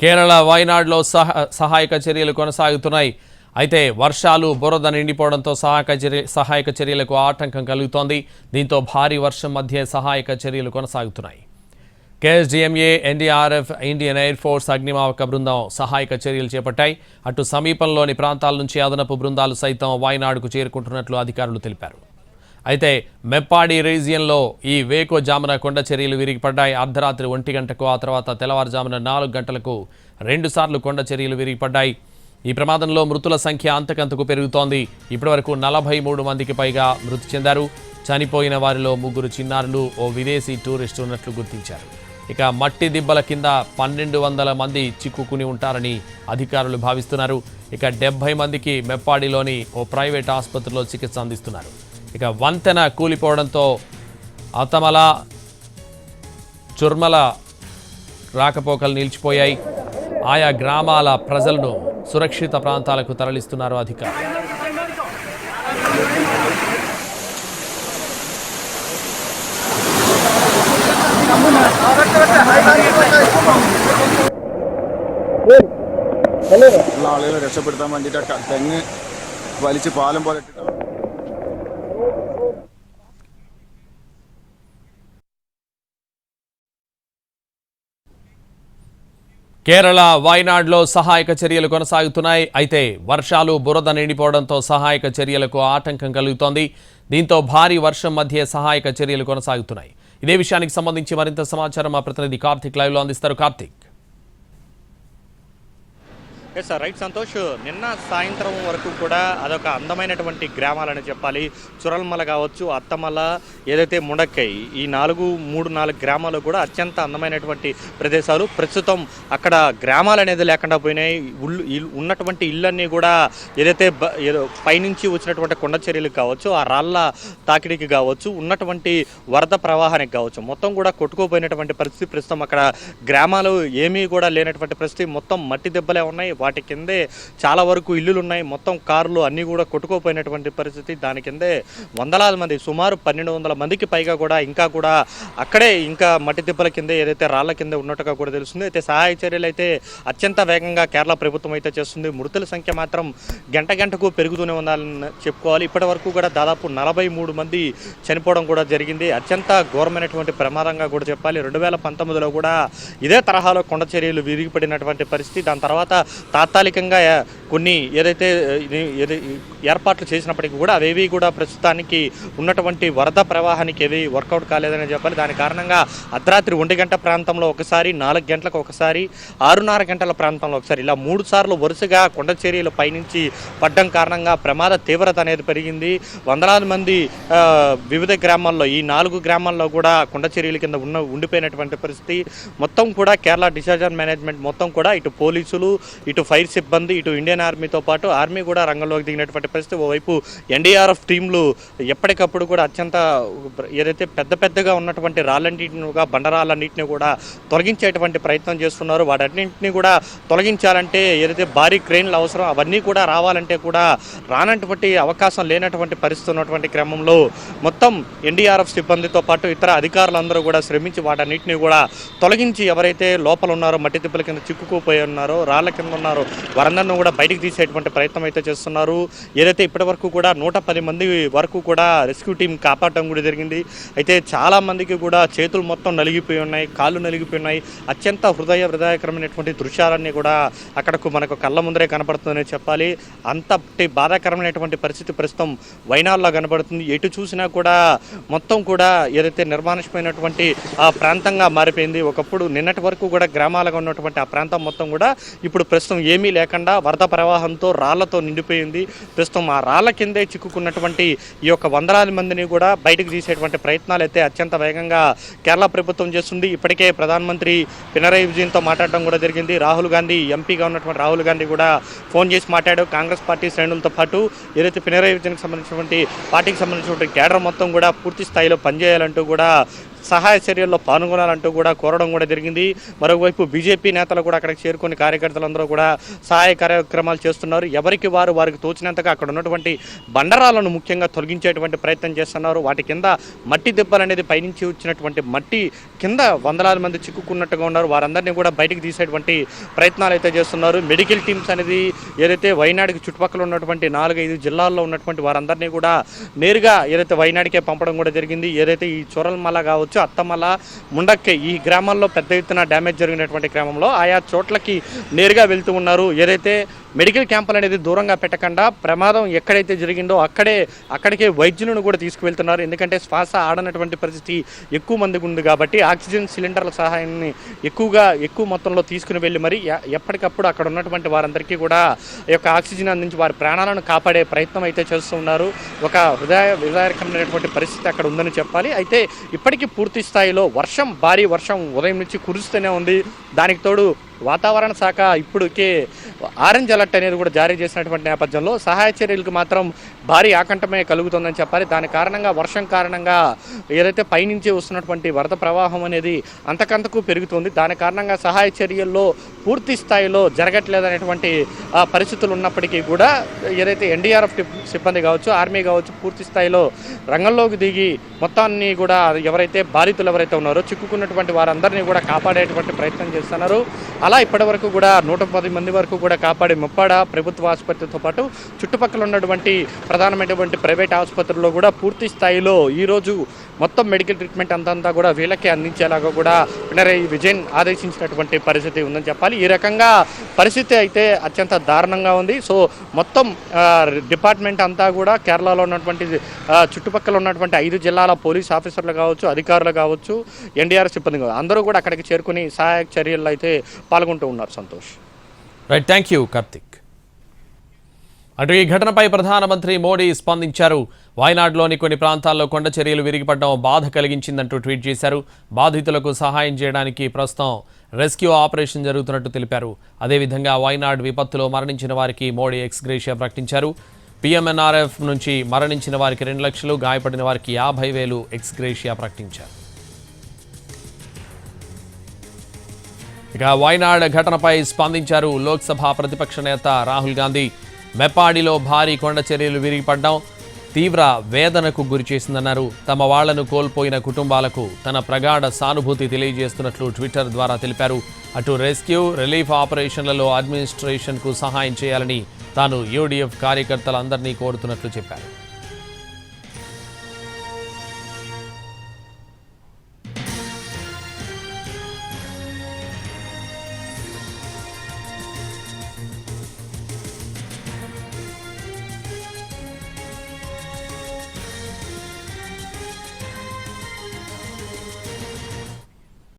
కేరళ వాయనాడ్లో సహ సహాయక చర్యలు కొనసాగుతున్నాయి. అయితే వర్షాలు బురద నిండిపోవడంతో సహాయక చర్య సహాయక చర్యలకు ఆటంకం కలుగుతోంది. దీంతో భారీ వర్షం మధ్య సహాయక చర్యలు కొనసాగుతున్నాయి. KSDMA NDRF Indian air force అగ్నిమాపక బృందం సహాయక చర్యలు చేపట్టాయి. అటు సమీపంలోని ప్రాంతాల నుంచి అదనపు బృందాలు సైతం వాయనాడుకు చేరుకుంటున్నట్లు అధికారులు తెలిపారు. అయితే మెప్పాడి రీజియన్లో ఈ వేకో జామున కొండ చర్యలు విరిగిపడ్డాయి అర్ధరాత్రి ఒంటి గంటకు ఆ తర్వాత తెల్లవారుజామున నాలుగు గంటలకు రెండుసార్లు కొండ చర్యలు విరిగిపడ్డాయి ఈ ప్రమాదంలో మృతుల సంఖ్య అంతకంతకు పెరుగుతోంది. ఇప్పటివరకు నలభై మూడు మందికి పైగా మృతి చెందారు. చనిపోయిన వారిలో ముగ్గురు చిన్నారులు ఓ విదేశీ టూరిస్ట్ ఉన్నట్లు గుర్తించారు. ఇక మట్టి దిబ్బల కింద పన్నెండు వందల మంది చిక్కుకుని ఉంటారని అధికారులు భావిస్తున్నారు. ఇక డెబ్బై మందికి మెప్పాడిలోని ఓ ప్రైవేట్ ఆసుపత్రిలో చికిత్స అందిస్తున్నారు. ఇక వంతెన కూలిపోవడంతో అతమల చుర్మల రాకపోకలు నిలిచిపోయాయి ఆయా గ్రామాల ప్రజలను సురక్షిత ప్రాంతాలకు తరలిస్తున్నారు అధికారులు ഉള്ള ആളുകളെ രക്ഷപ്പെടുത്താൻ വേണ്ടിയിട്ട് ക- തെങ്ങ് വലിച്ച് പാലം പോലെ ഇട്ടിട്ട് కేరళ వాయనాడ్లో సహాయక చర్యలు కొనసాగుతున్నాయి. అయితే వర్షాలు బురద నిండిపోవడంతో సహాయక చర్యలకు ఆటంకం కలుగుతోంది. దీంతో భారీ వర్షం మధ్య సహాయక చర్యలు కొనసాగుతున్నాయి. ఇదే విషయానికి సంబంధించి మరింత సమాచారం మా ప్రతినిధి కార్తిక్ లైవ్లో అందిస్తారు. Karthik. Yes sir right Santosh. నిన్న సాయంత్రం వరకు కూడా అదొక అందమైనటువంటి గ్రామాలని చెప్పాలి. చురల్మల కావచ్చు అత్తమల ఏదైతే ముండక్కై ఈ నాలుగు మూడు నాలుగు గ్రామాలు కూడా అత్యంత అందమైనటువంటి ప్రదేశాలు. ప్రస్తుతం అక్కడ గ్రామాలు అనేది లేకుండా పోయినాయి. ఉన్నటువంటి ఇళ్ళన్నీ కూడా ఏదైతే బ- ఏదో పైనుంచి వచ్చినటువంటి కొండ చర్యలు కావచ్చు ఆ రాళ్ళ తాకిడికి కావచ్చు ఉన్నటువంటి వరద ప్రవాహానికి కావచ్చు మొత్తం కూడా కొట్టుకోపోయినటువంటి పరిస్థితి ప్రస్తుతం అక్కడ గ్రామాలు ఏమీ కూడా లేనటువంటి పరిస్థితి. మొత్తం మట్టి దెబ్బలే ఉన్నాయి. వాటి కిందే చాలా వరకు ఇల్లులు ఉన్నాయి మొత్తం కార్లు అన్నీ కూడా కొట్టుకోపోయినటువంటి పరిస్థితి. దాని కిందే వందలాది మంది సుమారు పన్నెండు వందల మందికి పైగా కూడా ఇంకా కూడా అక్కడే ఇంకా మట్టి దిబ్బల కింద ఏదైతే రాళ్ళ కింద ఉన్నట్టుగా కూడా తెలుస్తుంది. అయితే సహాయ చర్యలు అయితే అత్యంత వేగంగా కేరళ ప్రభుత్వం అయితే చేస్తుంది. మృతుల సంఖ్య మాత్రం గంట గంటకు పెరుగుతూనే ఉండాలని చెప్పుకోవాలి. ఇప్పటి వరకు కూడా దాదాపు నలభై మూడు మంది చనిపోవడం కూడా జరిగింది. అత్యంత ఘోరమైనటువంటి ప్రమాదంగా కూడా చెప్పాలి. రెండు వేల పంతొమ్మిదిలో కూడా ఇదే తరహాలో కొండ చర్యలు విరిగిపడినటువంటి పరిస్థితి. దాని తర్వాత తాత్కాలికంగా కొన్ని ఏదైతే ఏర్పాట్లు చేసినప్పటికీ కూడా అవేవి కూడా ప్రస్తుతానికి ఉన్నటువంటి వరద ప్రవాహానికి ఏవి వర్కౌట్ కాలేదని చెప్పాలి. దాని కారణంగా అర్ధరాత్రి ఒంటి గంట ప్రాంతంలో ఒకసారి నాలుగు గంటలకు ఒకసారి ఆరున్నర గంటల ప్రాంతంలో ఒకసారి ఇలా మూడు సార్లు వరుసగా కొండ చర్యలు పైనుంచి పడ్డం కారణంగా ప్రమాద తీవ్రత అనేది పెరిగింది. వందలాది మంది వివిధ గ్రామాల్లో ఈ నాలుగు గ్రామాల్లో కూడా కొండ చర్యల కింద ఉన్న ఉండిపోయినటువంటి పరిస్థితి. మొత్తం కూడా కేరళ డిసాస్టర్ మేనేజ్మెంట్ మొత్తం కూడా ఇటు పోలీసులు ఇటు ఫైర్ సిబ్బంది ఇటు ఇండియన్ ఆర్మీతో పాటు ఆర్మీ కూడా రంగంలోకి దిగినటువంటి పరిస్థితి. ఓవైపు ఎన్డీఆర్ఎఫ్ టీంలు ఎప్పటికప్పుడు కూడా అత్యంత ఏదైతే పెద్ద పెద్దగా ఉన్నటువంటి రాళ్ళన్నింటిని బండరాళ్ళన్నింటినీ కూడా తొలగించేటువంటి ప్రయత్నం చేస్తున్నారు. వాటన్నింటినీ కూడా తొలగించాలంటే ఏదైతే భారీ క్రెయిన్లు అవసరం అవన్నీ కూడా రావాలంటే కూడా రానటువంటి అవకాశం లేనటువంటి పరిస్థితి ఉన్నటువంటి క్రమంలో మొత్తం ఎన్డీఆర్ఎఫ్ సిబ్బందితో పాటు ఇతర అధికారులందరూ కూడా శ్రమించి వాటన్నిటిని కూడా తొలగించి ఎవరైతే లోపల ఉన్నారో మట్టి తిప్పల కింద చిక్కుకుపోయి ఉన్నారో రాళ్ళ కింద ఉన్నారో వారందరిని కూడా బయటికి తీసేటువంటి ప్రయత్నం అయితే చేస్తున్నారు. ఏదైతే ఇప్పటి వరకు కూడా నూట పది మంది వరకు కూడా రెస్క్యూ టీం కాపాడటం కూడా జరిగింది. అయితే చాలా మందికి కూడా చేతులు మొత్తం నలిగిపోయి ఉన్నాయి కాళ్ళు నలిగిపోయి ఉన్నాయి. అత్యంత హృదయ హృదయకరమైనటువంటి దృశ్యాలన్నీ కూడా అక్కడకు మనకు కళ్ళ ముందరే కనపడుతుందని చెప్పాలి. అంతటి బాధాకరమైనటువంటి పరిస్థితి ప్రస్తుతం వైనాల్లో కనబడుతుంది ఎటు చూసినా కూడా మొత్తం కూడా ఏదైతే నిర్మానుషమైనటువంటి ఆ ప్రాంతంగా మారిపోయింది ఒకప్పుడు నిన్నటి వరకు కూడా గ్రామాలుగా ఉన్నటువంటి ఆ ప్రాంతం మొత్తం కూడా ఇప్పుడు ప్రస్తుతం ఏమీ లేకుండా వరద ప్రవాహంతో రాళ్ళతో నిండిపోయింది. ప్రస్తుతం ఆ రాళ్ళ కిందే చిక్కుకున్నటువంటి ఈ యొక్క వందలాది మందిని కూడా బయటకు తీసేటువంటి ప్రయత్నాలు అయితే అత్యంత వేగంగా కేరళ ప్రభుత్వం చేస్తుంది. ఇప్పటికే ప్రధానమంత్రి పినరయ్ విజయన్తో మాట్లాడడం కూడా జరిగింది. రాహుల్ గాంధీ ఎంపీగా ఉన్నటువంటి రాహుల్ గాంధీ కూడా ఫోన్ చేసి మాట్లాడు కాంగ్రెస్ పార్టీ శ్రేణులతో పాటు ఏదైతే పినరయ్ విజయన్కి సంబంధించినటువంటి పార్టీకి సంబంధించినటువంటి కేడర్ మొత్తం కూడా పూర్తి స్థాయిలో పనిచేయాలంటూ కూడా సహాయ చర్యల్లో పాల్గొనాలంటూ కూడా కోరడం కూడా జరిగింది. మరోవైపు బీజేపీ నేతలు కూడా అక్కడికి చేరుకుని కార్యకర్తలందరూ కూడా సహాయ కార్యక్రమాలు చేస్తున్నారు. ఎవరికి వారు వారికి తోచినంతగా అక్కడ ఉన్నటువంటి బండరాలను ముఖ్యంగా తొలగించేటువంటి ప్రయత్నం చేస్తున్నారు. వాటి కింద మట్టి దెబ్బలు అనేది పైనుంచి వచ్చినటువంటి మట్టి కింద వందలాది మంది చిక్కుకున్నట్టుగా ఉన్నారు. వారందరినీ కూడా బయటికి తీసేటువంటి ప్రయత్నాలు అయితే చేస్తున్నారు. మెడికల్ టీమ్స్ అనేది ఏదైతే వైనాడుకి చుట్టుపక్కల ఉన్నటువంటి నాలుగైదు జిల్లాల్లో ఉన్నటువంటి వారందరినీ కూడా నేరుగా ఏదైతే వైనాడికే పంపడం కూడా జరిగింది. ఏదైతే ఈ చొరల్మల కావచ్చు అత్తమల ముండక్కే ఈ గ్రామాల్లో పెద్ద ఎత్తున డ్యామేజ్ జరిగినటువంటి గ్రామంలో ఆయా చోట్లకి నేరుగా వెళ్తూ ఉన్నారు. ఏదైతే మెడికల్ క్యాంపులు అనేది దూరంగా పెట్టకుండా ప్రమాదం ఎక్కడైతే జరిగిందో అక్కడే అక్కడికే వైద్యులను కూడా తీసుకువెళ్తున్నారు. ఎందుకంటే శ్వాస ఆడనటువంటి పరిస్థితి ఎక్కువ మందికి ఉంది కాబట్టి ఆక్సిజన్ సిలిండర్ల సహాయాన్ని ఎక్కువగా ఎక్కువ మొత్తంలో తీసుకుని వెళ్ళి మరి ఎప్పటికప్పుడు అక్కడ ఉన్నటువంటి వారందరికీ కూడా ఈ యొక్క ఆక్సిజన్ అందించి వారి ప్రాణాలను కాపాడే ప్రయత్నం అయితే చేస్తూ ఉన్నారు. ఒక హృదయ హృదయకరమైనటువంటి పరిస్థితి అక్కడ ఉందని చెప్పాలి. అయితే ఇప్పటికీ పూర్తి పూర్తి స్థాయిలో వర్షం భారీ వర్షం ఉదయం నుంచి కురుస్తూనే ఉంది. దానికి తోడు వాతావరణ శాఖ ఇప్పటికే ఆరెంజ్ అలర్ట్ అనేది కూడా జారీ చేసినటువంటి నేపథ్యంలో సహాయ చర్యలకు మాత్రం భారీ ఆకంఠమే కలుగుతుందని చెప్పాలి. దాని కారణంగా వర్షం కారణంగా ఏదైతే పైనుంచి వస్తున్నటువంటి వరద ప్రవాహం అనేది అంతకంతకు పెరుగుతుంది. దాని కారణంగా సహాయ చర్యల్లో పూర్తి స్థాయిలో జరగట్లేదనేటువంటి పరిస్థితులు ఉన్నప్పటికీ కూడా ఏదైతే ఎన్డీఆర్ఎఫ్ సిబ్బంది కావచ్చు ఆర్మీ కావచ్చు పూర్తి స్థాయిలో రంగంలోకి దిగి మొత్తాన్ని కూడా ఎవరైతే బాధితులు ఎవరైతే ఉన్నారో చిక్కుకున్నటువంటి వారందరినీ కూడా కాపాడేటువంటి ప్రయత్నం చేస్తున్నారు. అలా ఇప్పటివరకు కూడా నూట పది మంది వరకు కూడా కాపాడి ముప్పాడ ప్రభుత్వ ఆసుపత్రితో పాటు చుట్టుపక్కల ఉన్నటువంటి ప్రధానమైనటువంటి ప్రైవేట్ ఆసుపత్రుల్లో కూడా పూర్తి స్థాయిలో ఈరోజు మొత్తం మెడికల్ ట్రీట్మెంట్ అంతంతా కూడా వీళ్ళకే అందించేలాగా కూడా పినరయి విజయన్ ఆదేశించినటువంటి పరిస్థితి ఉందని చెప్పాలి. ఈ రకంగా పరిస్థితి అయితే అత్యంత దారుణంగా ఉంది. సో మొత్తం డిపార్ట్మెంట్ అంతా కూడా కేరళలో ఉన్నటువంటి చుట్టుపక్కల ఉన్నటువంటి ఐదు జిల్లాల పోలీస్ ఆఫీసర్లు కావచ్చు అధికారులు కావచ్చు ఎన్డీఆర్ సిబ్బంది కావచ్చు అందరూ కూడా అక్కడికి చేరుకుని సహాయక చర్యలు అయితే పాల్గొంటూ ఉన్నారు Santosh. Right thank you Karthik అటు ఈ ఘటనపై ప్రధానమంత్రి మోడీ స్పందించారు. వాయనాడ్లోని కొన్ని ప్రాంతాల్లో కొండ చర్యలు విరిగిపడడం బాధ కలిగించిందంటూ ట్వీట్ చేశారు. బాధితులకు సహాయం చేయడానికి ప్రస్తుతం రెస్క్యూ ఆపరేషన్ జరుగుతున్నట్టు తెలిపారు. అదేవిధంగా వైనాడ్ విపత్తులో మరణించిన వారికి మోడీ ఎక్స్గ్రేషియా ప్రకటించారు. పీఎంఎన్ఆర్ఎఫ్ నుంచి మరణించిన వారికి రెండు లక్షలు గాయపడిన వారికి యాభై వేలు ఎక్స్గ్రేషియా ప్రకటించారు. ఇక వైనాడ్ ఘటనపై స్పందించారు లోక్సభ ప్రతిపక్ష నేత రాహుల్ గాంధీ. మెప్పాడిలో భారీ కొండ చర్యలు విరిగిపడ్డం తీవ్ర వేదనకు గురి చేసిందన్నారు. తమ వాళ్ళను కోల్పోయిన కుటుంబాలకు తన ప్రగాఢ సానుభూతి తెలియజేస్తున్నట్లు ట్విట్టర్ ద్వారా తెలిపారు. అటు రెస్క్యూ రిలీఫ్ ఆపరేషన్లలో అడ్మినిస్ట్రేషన్కు సహాయం చేయాలని తాను యూడీఎఫ్ కార్యకర్తలందరినీ కోరుతున్నట్లు చెప్పారు.